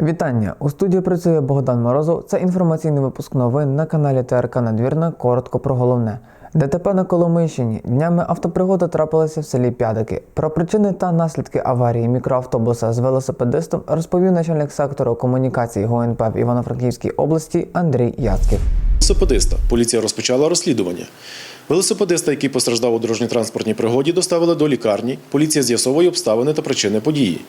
Вітання! У студії працює Богдан Морозов. Це інформаційний випуск новин на каналі ТРК Надвірна. Коротко про головне. ДТП на Коломийщині. Днями автопригода трапилася в селі П'ядики. Про причини та наслідки аварії мікроавтобуса з велосипедистом розповів начальник сектору комунікації ГУНП в Івано-Франківській області Андрій Яцьків. Велосипедиста. Поліція розпочала розслідування. Велосипедиста, який постраждав у дорожньо-транспортній пригоді, доставили до лікарні. Поліція з'ясовує обставини та причини події.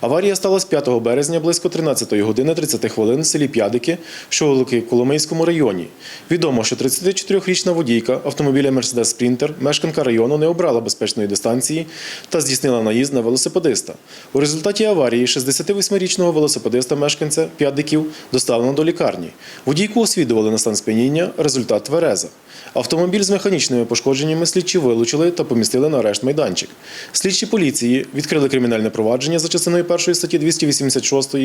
Аварія сталася 5 березня близько 13 години 30 хвилин в селі П'ядики, що у Коломийському районі. Відомо, що 34-річна водійка автомобіля Mercedes Sprinter, мешканка району, не обрала безпечної дистанції та здійснила наїзд на велосипедиста. У результаті аварії 68-річного велосипедиста мешканця П'ядиків доставлено до лікарні. Водійку освідували на стан сп'яніння, результат твереза. Автомобіль з механічними пошкодженнями слідчі вилучили та помістили на арешт майданчик. Слідчі поліції відкрили кримінальне провадження за частиною 1 статті 286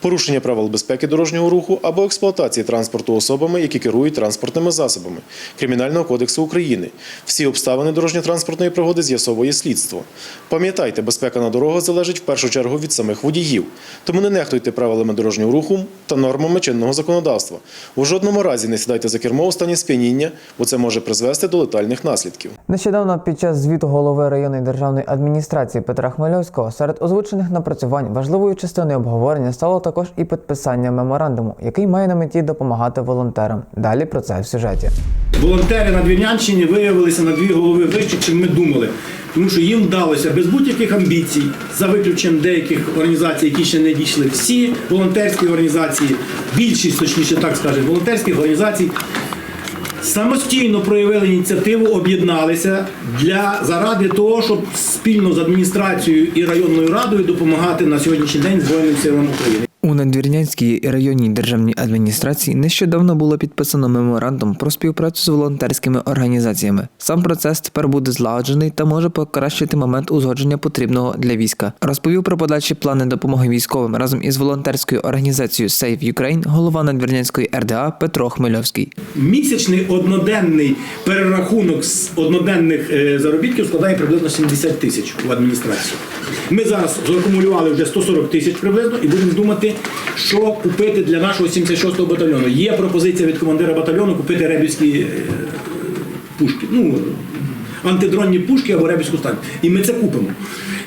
порушення правил безпеки дорожнього руху або експлуатації транспорту особами, які керують транспортними засобами Кримінального кодексу України. Всі обставини дорожньо-транспортної пригоди з'ясовує слідство. Пам'ятайте, безпека на дорогах залежить в першу чергу від самих водіїв. Тому не нехтуйте правилами дорожнього руху та нормами чинного законодавства. У жодному разі не сідайте за кермо у стані сп'яніння, бо це може призвести до летальних наслідків. Нещодавно під час звіту голови районної державної адміністрації Петра Хмельовського серед озвучених напрацювань важливою частиною обговорення стало також і підписання меморандуму, який має на меті допомагати волонтерам. Далі про це в сюжеті. Волонтери на Двірнянщині виявилися на дві голови вище, чим ми думали. Тому що їм вдалося без будь-яких амбіцій, за виключенням деяких організацій, які ще не дійшли. Всі волонтерські організації, більшість, точніше так скажемо, волонтерських організацій самостійно проявили ініціативу, об'єдналися для заради того, щоб спільно з адміністрацією і районною радою допомагати на сьогоднішній день Збройним силам України. У Надвірнянській районній державній адміністрації нещодавно було підписано меморандум про співпрацю з волонтерськими організаціями. Сам процес тепер буде злагоджений та може покращити момент узгодження потрібного для війська. Розповів про подальші плани допомоги військовим разом із волонтерською організацією Save Ukraine голова Надвірнянської РДА Петро Хмельовський. Місячний одноденний перерахунок з одноденних е, заробітків складає приблизно 70 тисяч в адміністрації. Ми зараз закумулювали вже 140 тисяч приблизно і будемо думати, що купити для нашого 76-го батальйону. Є пропозиція від командира батальйону купити ребівські е, пушки. Ну, антидронні пушки або ребівську станцію. І ми це купимо.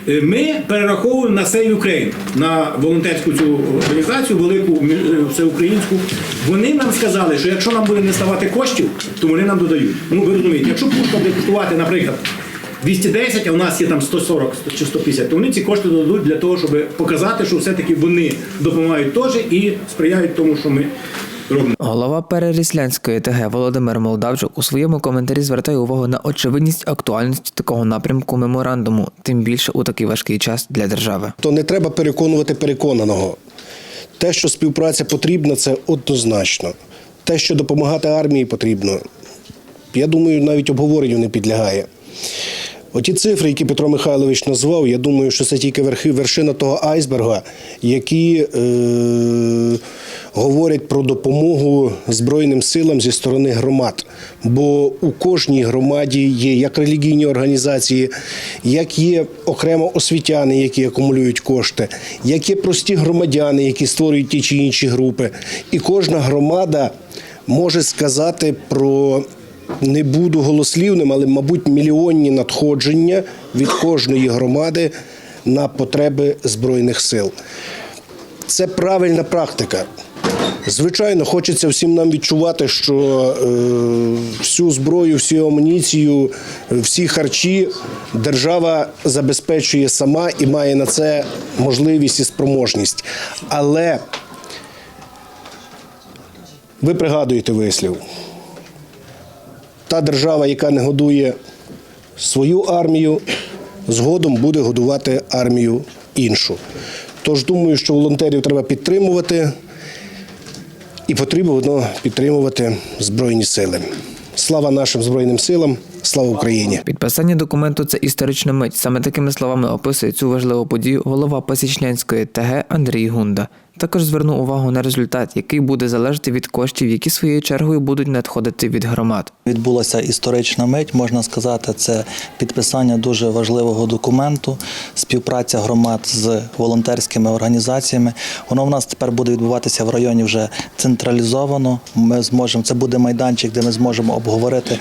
Е, Ми перераховуємо на Save Ukraine, на волонтерську цю організацію, велику е, всеукраїнську. Вони нам сказали, що якщо нам буде не ставати коштів, то вони нам додають. Ну ви розумієте, якщо пушка буде коштувати, наприклад, 210, а у нас є там 140 чи 150, то вони ці кошти додадуть для того, щоб показати, що все-таки вони допомагають теж і сприяють тому, що ми робимо. Голова Переріслянської ТГ Володимир Молдавчук у своєму коментарі звертає увагу на очевидність актуальності такого напрямку меморандуму, тим більше у такий важкий час для держави. то не треба переконувати переконаного. Те, що співпраця потрібна, це однозначно. Те, що допомагати армії потрібно, я думаю, навіть обговоренню не підлягає. Оті цифри, які Петро Михайлович назвав, я думаю, що це тільки верхи, вершина того айсберга, які е, говорять про допомогу Збройним силам зі сторони громад. Бо у кожній громаді є як релігійні організації, як є окремо освітяни, які акумулюють кошти, як є прості громадяни, які створюють ті чи інші групи. І кожна громада може сказати про не буду голослівним, але, мабуть, мільйонні надходження від кожної громади на потреби Збройних сил. Це правильна практика. Звичайно, хочеться всім нам відчувати, що е, всю зброю, всю амуніцію, всі харчі держава забезпечує сама і має на це можливість і спроможність. Але ви пригадуєте вислів. Та держава, яка не годує свою армію, згодом буде годувати армію іншу. Тож думаю, що волонтерів треба підтримувати і потрібно підтримувати Збройні сили. Слава нашим Збройним силам, слава Україні! Підписання документу це історична мить. Саме такими словами описує цю важливу подію голова Пасічнянської ТГ Андрій Гунда. Також звернув увагу на результат, який буде залежати від коштів, які своєю чергою будуть надходити від громад. Відбулася історична мить, можна сказати, це підписання дуже важливого документу, співпраця громад з волонтерськими організаціями. Воно в нас тепер буде відбуватися в районі вже централізовано. Ми зможемо, це буде майданчик, де ми зможемо обговорити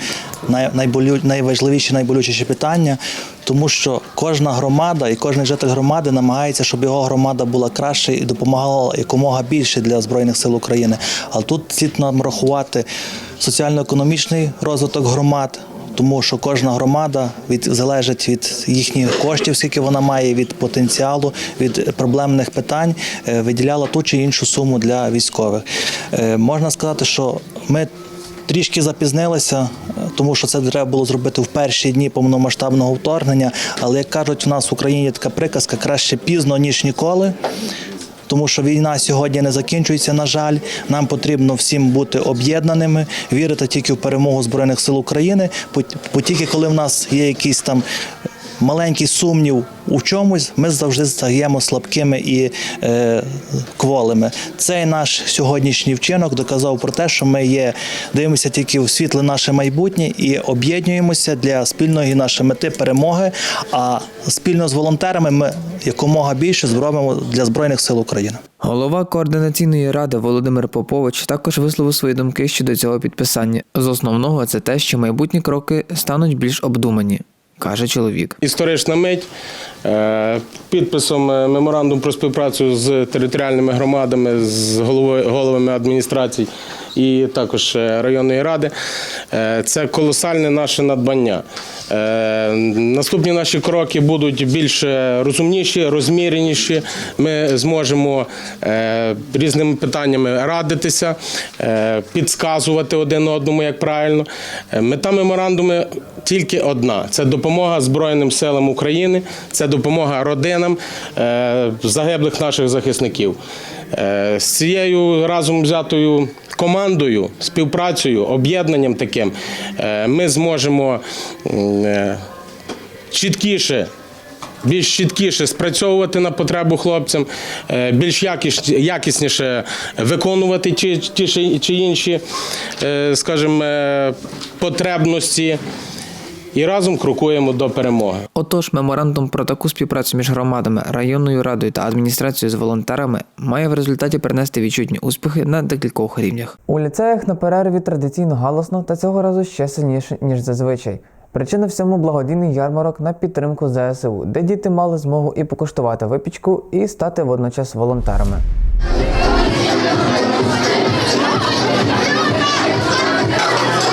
найболю, найважливіші, найболючіші питання, тому що кожна громада і кожен житель громади намагається, щоб його громада була краще і допомагала якомога більше для Збройних сил України. Але тут слід нам рахувати соціально-економічний розвиток громад. Тому що кожна громада від залежить від їхніх коштів, скільки вона має, від потенціалу, від проблемних питань, е, виділяла ту чи іншу суму для військових. Е, Можна сказати, що ми трішки запізнилися, е, тому що це треба було зробити в перші дні повномасштабного вторгнення. Але як кажуть, у нас в Україні є така приказка краще пізно ніж ніколи. Тому що війна сьогодні не закінчується, на жаль. Нам потрібно всім бути об'єднаними, вірити тільки в перемогу Збройних сил України. Бо- тільки коли в нас є якісь там маленький сумнів у чомусь, ми завжди стаємо слабкими і е, кволими. Цей наш сьогоднішній вчинок доказав про те, що ми є, дивимося тільки в світле наше майбутнє і об'єднуємося для спільної нашої мети перемоги. А спільно з волонтерами ми якомога більше зробимо для Збройних сил України. Голова координаційної ради Володимир Попович також висловив свої думки щодо цього підписання. З основного це те, що майбутні кроки стануть більш обдумані, каже чоловік. Історична мить е, підписом е, меморандум про співпрацю з територіальними громадами, з головами адміністрацій і також е, районної ради. Е, Це колосальне наше надбання. Е, Наступні наші кроки будуть більш розумніші, розміреніші. Ми зможемо різними питаннями радитися, підказувати один одному, як правильно. Мета меморандуму тільки одна: це допомога Збройним силам України, це допомога родинам загиблих наших захисників. Е, З цією разом взятою командою, співпрацею, об'єднанням таким е, ми зможемо е, чіткіше. Більш чіткіше спрацьовувати на потребу хлопцям, більш якісніше виконувати ті, чи- інші, скажімо, потребності і разом крокуємо до перемоги. Отож, меморандум про таку співпрацю між громадами, районною радою та адміністрацією з волонтерами має в результаті принести відчутні успіхи на декількох рівнях. У ліцеях на перерві традиційно галасно та цього разу ще сильніше ніж зазвичай. Причина всьому благодійний ярмарок на підтримку ЗСУ, де діти мали змогу і покуштувати випічку, і стати водночас волонтерами.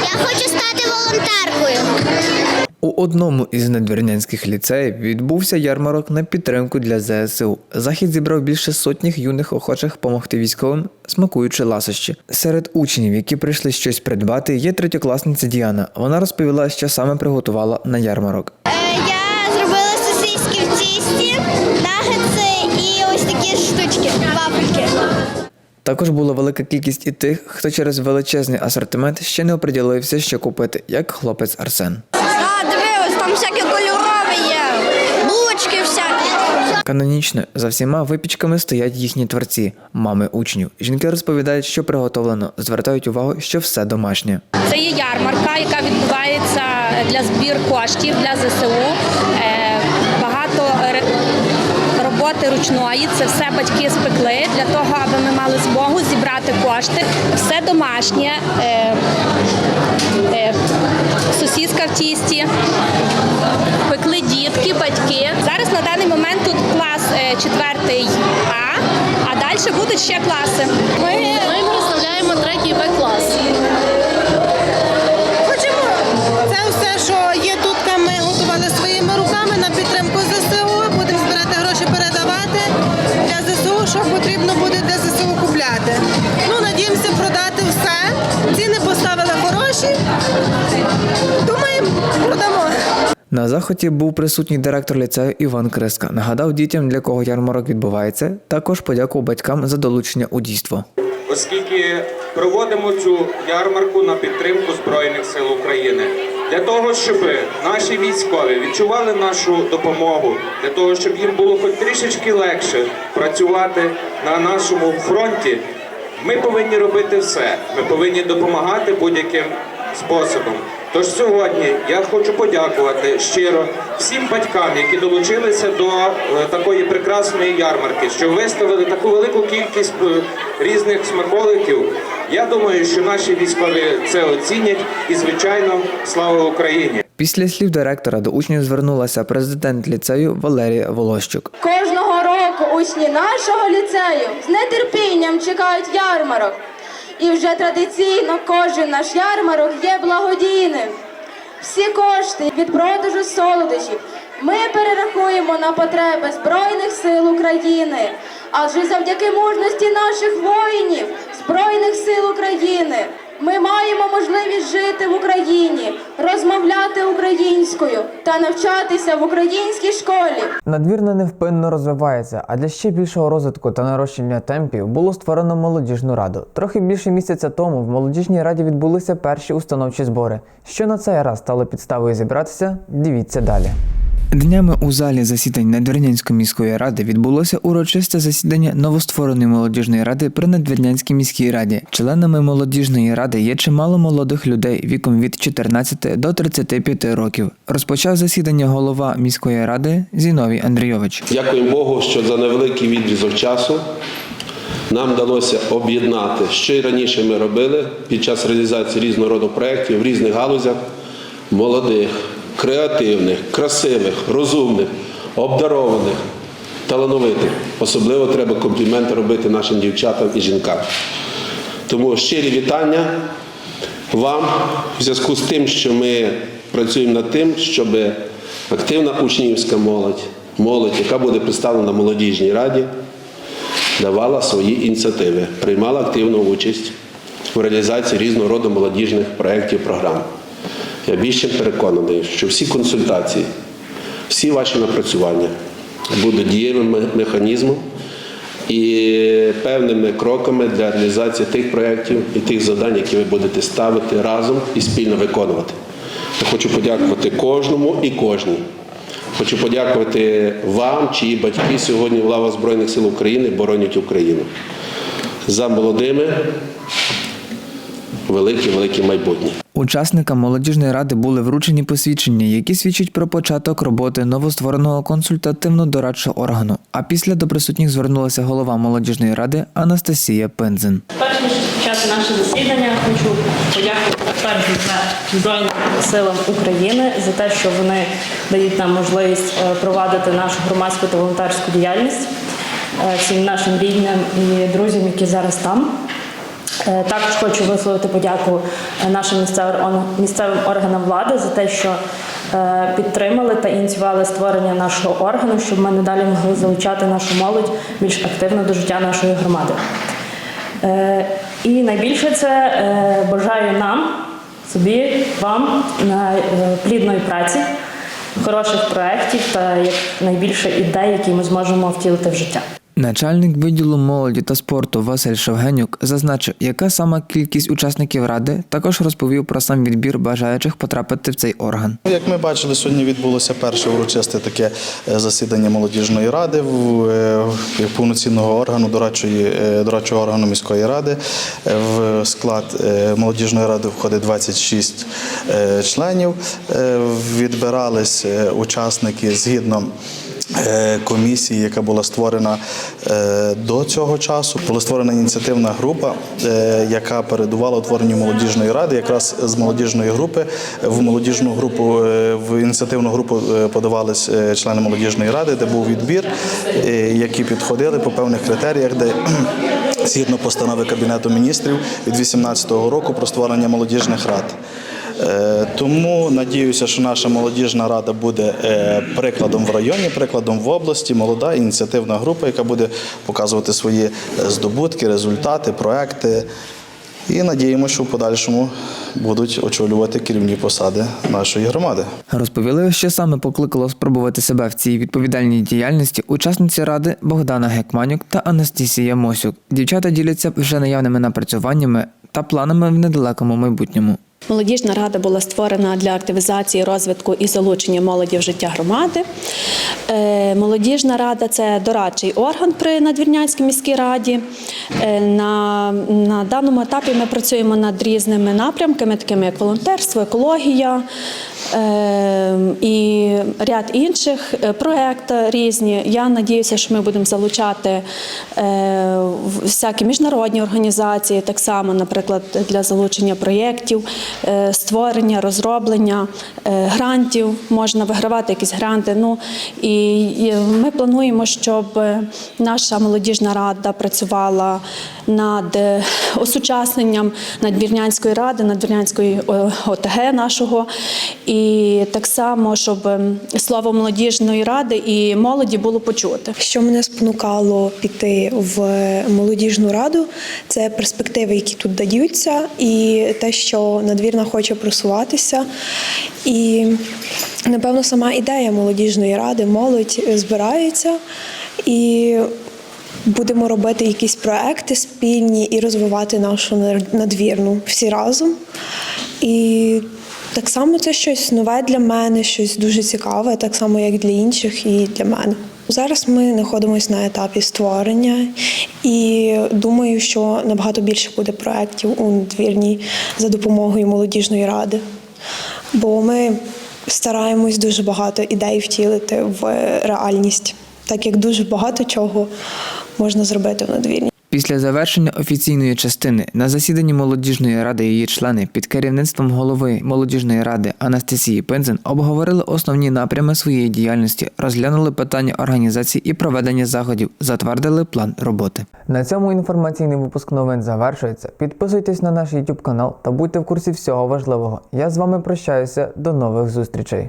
Я хочу стати волонтеркою. У одному із надвірнянських ліцеїв відбувся ярмарок на підтримку для ЗСУ. Захід зібрав більше сотні юних охочих допомогти військовим, смакуючи ласощі. Серед учнів, які прийшли щось придбати, є третьокласниця Діана. Вона розповіла, що саме приготувала на ярмарок. Е, Я зробила сосиски в тісті, нагетси і ось такі штучки, вафельки. Також була велика кількість і тих, хто через величезний асортимент ще не оприділився, що купити, як хлопець Арсен. А, дивилась, там всяке кольорове є. Булочки всякі. Канонічно за всіма випічками стоять їхні творці, мами учнів. Жінки розповідають, що приготовлено, звертають увагу, що все домашнє. Це є ярмарка, яка відбувається для збір коштів для ЗСУ. Роботи ручної. Це все батьки спекли для того, аби ми мали змогу зібрати кошти. Все домашнє. е, е, сусідка в тісті, пекли дітки, батьки. Зараз на даний момент тут клас е, четвертий А, а далі будуть ще класи. Ми, На заході був присутній директор ліцею Іван Криска. Нагадав дітям, для кого ярмарок відбувається. Також подякував батькам за долучення у дійство. оскільки проводимо цю ярмарку на підтримку Збройних сил України. для того, щоб наші військові відчували нашу допомогу, для того, щоб їм було хоч трішечки легше працювати на нашому фронті, ми повинні робити все. Ми повинні допомагати будь-яким способом. Тож сьогодні я хочу подякувати щиро всім батькам, які долучилися до е, такої прекрасної ярмарки, що виставили таку велику кількість е, різних смаколиків. Я думаю, що наші військові це оцінять і, звичайно, слава Україні! Після слів директора до учнів звернулася президент ліцею Валерія Волощук. Кожного року учні нашого ліцею з нетерпінням чекають ярмарок. І вже традиційно кожен наш ярмарок є благодійним. Всі кошти від продажу солодощів ми перерахуємо на потреби Збройних сил України. Адже завдяки мужності наших воїнів Збройних сил України ми маємо можливість жити в Україні, розмовляти українською та навчатися в українській школі. Надвірна невпинно розвивається, а для ще більшого розвитку та нарощення темпів було створено молодіжну раду. Трохи більше місяця тому в молодіжній раді відбулися перші установчі збори. Що на цей раз стало підставою зібратися? Дивіться далі. Днями у залі засідань Надвірнянської міської ради відбулося урочисте засідання новоствореної молодіжної ради при Надвірнянській міській раді. Членами молодіжної ради є чимало молодих людей віком від 14 до 35 років. Розпочав засідання голова міської ради Зіновій Андрійович. Дякуємо Богу, що за невеликий відрізок часу нам вдалося об'єднати, що й раніше ми робили під час реалізації різного роду проєктів в різних галузях молодих, креативних, красивих, розумних, обдарованих, талановитих. Особливо треба компліменти робити нашим дівчатам і жінкам. Тому щирі вітання вам в зв'язку з тим, що ми працюємо над тим, щоб активна учнівська молодь, молодь, яка буде представлена в молодіжній раді, давала свої ініціативи, приймала активну участь у реалізації різного роду молодіжних проєктів програм. Я більше переконаний, що всі консультації, всі ваші напрацювання будуть дієвим механізмом і певними кроками для реалізації тих проєктів і тих завдань, які ви будете ставити разом і спільно виконувати. Я хочу подякувати кожному і кожній. Хочу подякувати вам, чиї батьки сьогодні в лавах Збройних сил України боронять Україну. За молодими велике, велике майбутнє. Учасникам молодіжної ради були вручені посвідчення, які свідчать про початок роботи новоствореного консультативно-дорадчого органу. А після до присутніх звернулася голова молодіжної ради Анастасія Пензен. Перш ніж наше засідання, хочу подякувати перш за все Збройним силам України за те, що вони дають нам можливість е, провадити нашу громадську та волонтерську діяльність е, всім нашим рідним і друзям, які зараз там. Е, Також хочу висловити подяку е, нашим місцевим органам влади за те, що е, підтримали та ініціювали створення нашого органу, щоб ми надалі могли залучати нашу молодь більш активно до життя нашої громади. І найбільше це бажаю нам, собі, вам плідної праці, хороших проєктів та як найбільше ідей, які ми зможемо втілити в життя. Начальник відділу молоді та спорту Василь Шевгенюк зазначив, яка сама кількість учасників ради, також розповів про сам відбір бажаючих потрапити в цей орган. Ну, Як ми бачили, сьогодні відбулося перше урочисте таке е, засідання молодіжної ради е, повноцінного органу дорадчої е, дорадчого органу міської ради. В склад молодіжної ради входить 26 е, членів. Відбирались учасники згідно. Е, Комісії, яка була створена е, до цього часу, була створена ініціативна група, е, яка передувала утворенню молодіжної ради. Якраз з молодіжної групи в молодіжну групу в ініціативну групу подавались члени молодіжної ради, де був відбір, які підходили по певних критеріях, де згідно постанови Кабінету міністрів від 2018 року про створення молодіжних рад. Е, Тому надіюся, що наша молодіжна рада буде е, прикладом в районі, прикладом в області, молода ініціативна група, яка буде показувати свої е, здобутки, результати, проекти. І надіємося, що в подальшому будуть очолювати керівні посади нашої громади. Розповіли, що саме покликало спробувати себе в цій відповідальній діяльності учасниці ради Богдана Гекманюк та Анастасія Мосюк. Дівчата діляться вже наявними напрацюваннями та планами в недалекому майбутньому. Молодіжна рада була створена для активізації, розвитку і залучення молоді в життя громади. Е, Молодіжна рада це дорадчий орган при Надвірнянській міській раді. Е, На, на даному етапі ми працюємо над різними напрямками, такими як волонтерство, екологія е, і ряд інших проекти різні. Я надіюся, що ми будемо залучати всякі міжнародні організації, так само, наприклад, для залучення проєктів, створення, розроблення е, грантів, можна вигравати якісь гранти. Ну і ми плануємо, щоб е, наша молодіжна рада працювала над е, осучасненням надвірнянської ради, надвірнянської е, ОТГ нашого, і так само, щоб е, слово молодіжної ради і молоді було почути. Що мене спонукало піти в молодіжну раду, це перспективи, які тут даються, і те, що надвірна хоче просуватися. І напевно сама ідея молодіжної ради, молодь збирається і будемо робити якісь проекти спільні і розвивати нашу надвірну всі разом. І так само це щось нове для мене, щось дуже цікаве, так само як для інших і для мене. Зараз ми знаходимося на етапі створення, і думаю, що набагато більше буде проєктів у надвірній за допомогою молодіжної ради. Бо ми стараємось дуже багато ідей втілити в реальність, так як дуже багато чого можна зробити в надвірні. Після завершення офіційної частини на засіданні молодіжної ради її члени під керівництвом голови молодіжної ради Анастасії Пензен обговорили основні напрями своєї діяльності, розглянули питання організації і проведення заходів, затвердили план роботи. На цьому інформаційний випуск новин завершується. Підписуйтесь на наш YouTube канал та будьте в курсі всього важливого. Я з вами прощаюся. До нових зустрічей.